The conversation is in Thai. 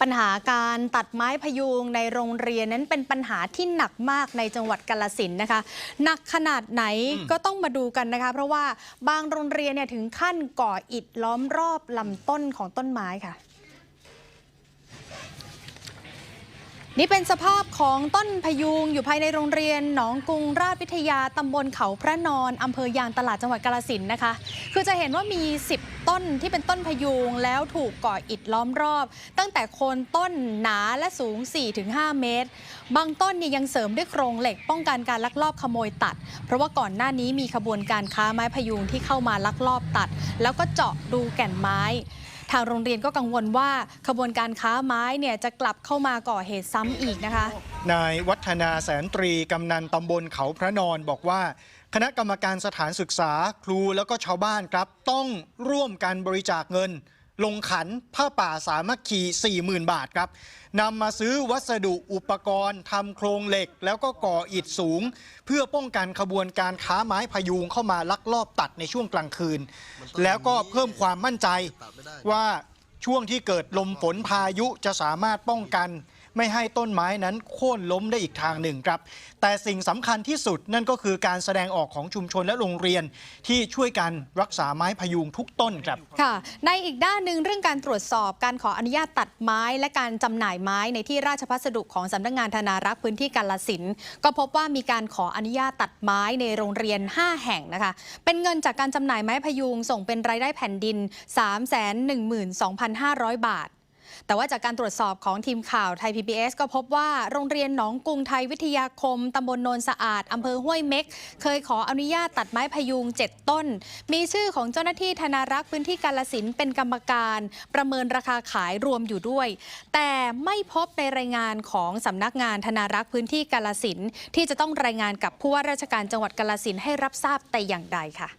ปัญหาการตัดไม้พยุงในโรงเรียนนั้นเป็นปัญหาที่หนักมากในจังหวัดกาลสินนะคะหนักขนาดไหนก็ต้องมาดูกันนะคะ เพราะว่าบางโรงเรียนเนี่ยถึงขั้นก่ออิดล้อมรอบลำต้นของต้นไม้ค่ะ นี่เป็นสภาพของต้นพยุงอยู่ภายในโรงเรียนหนองกรุงราชวิทยาตำบลเขาพระนอนอำเภอยางตลาดจังหวัดกาลสินนะคะ คือจะเห็นว่ามี 10 ต้นที่เป็นต้นพยุงแล้วถูกก่ออิฐล้อมรอบ ตั้งแต่โคนต้นหนาและสูง 4-5 เมตร บางต้นนี่ยยังเสริมด้วยโครงเหล็กป้องกันการลักลอบขโมยตัด เพราะว่าก่อนหน้านี้มีขบวนการค้าไม้พยุงที่เข้ามาลักลอบตัด แล้วก็เจาะดูแก่นไม้ ทางโรงเรียนก็กังวลว่าขบวนการค้าไม้เนี่ยจะกลับเข้ามาก่อเหตุซ้ำอีกนะคะ นายวัฒนาแสนตรีกำนันตำบลเขาพระนอนบอกว่า คณะกรรมการสถานศึกษาครูแล้วก็ชาวบ้านครับต้องร่วมกันบริจาคเงิน ลงขันผ้าป่าสามัคคี40,000 บาทครับนำมาซื้อวัสดุอุปกรณ์ทำโครงเหล็ก แล้วก็ก่ออิฐสูง เพื่อป้องกันขบวนการค้าไม้พยุงเข้ามาลักลอบตัดในช่วงกลางคืน แล้วก็เพิ่มความมั่นใจว่าช่วงที่เกิดลมฝนพายุจะสามารถป้องกัน ไม่ให้ต้นไม้นั้นโค่นล้มได้อีกทางหนึ่งครับ แต่สิ่งสำคัญที่สุดนั่นก็คือการแสดงออกของชุมชนและโรงเรียน ที่ช่วยกันรักษาไม้พยุงทุกต้นครับค่ะ ในอีกด้านหนึ่งเรื่องการตรวจสอบการขออนุญาตตัดไม้และการจำหน่ายไม้ในที่ราชพัสดุของสำนักงานธนารักษ์พื้นที่กาลสินก็พบว่ามีการขออนุญาตตัดไม้ในโรงเรียน 5 แห่งนะคะ เป็นเงินจากการจำหน่ายไม้พยุงส่งเป็นรายได้แผ่นดิน 312,500 บาท แต่ว่าจากการตรวจสอบของทีมข่าวไทย PBS ก็พบว่าโรงเรียนหนองกรุงไทยวิทยาคมตำบลโนนสะอาดอำเภอห้วยเม็ก เคยขออนุญาตตัดไม้พยุง 7 ต้น มีชื่อของเจ้าหน้าที่ธนารักษ์พื้นที่กาลสินเป็นกรรมการ ประเมินราคาขายรวมอยู่ด้วย แต่ไม่พบในรายงานของสำนักงานธนารักษ์พื้นที่กาลสินที่จะต้องรายงานกับผู้ว่าราชการจังหวัดกาลสินให้รับทราบแต่อย่างใดค่ะ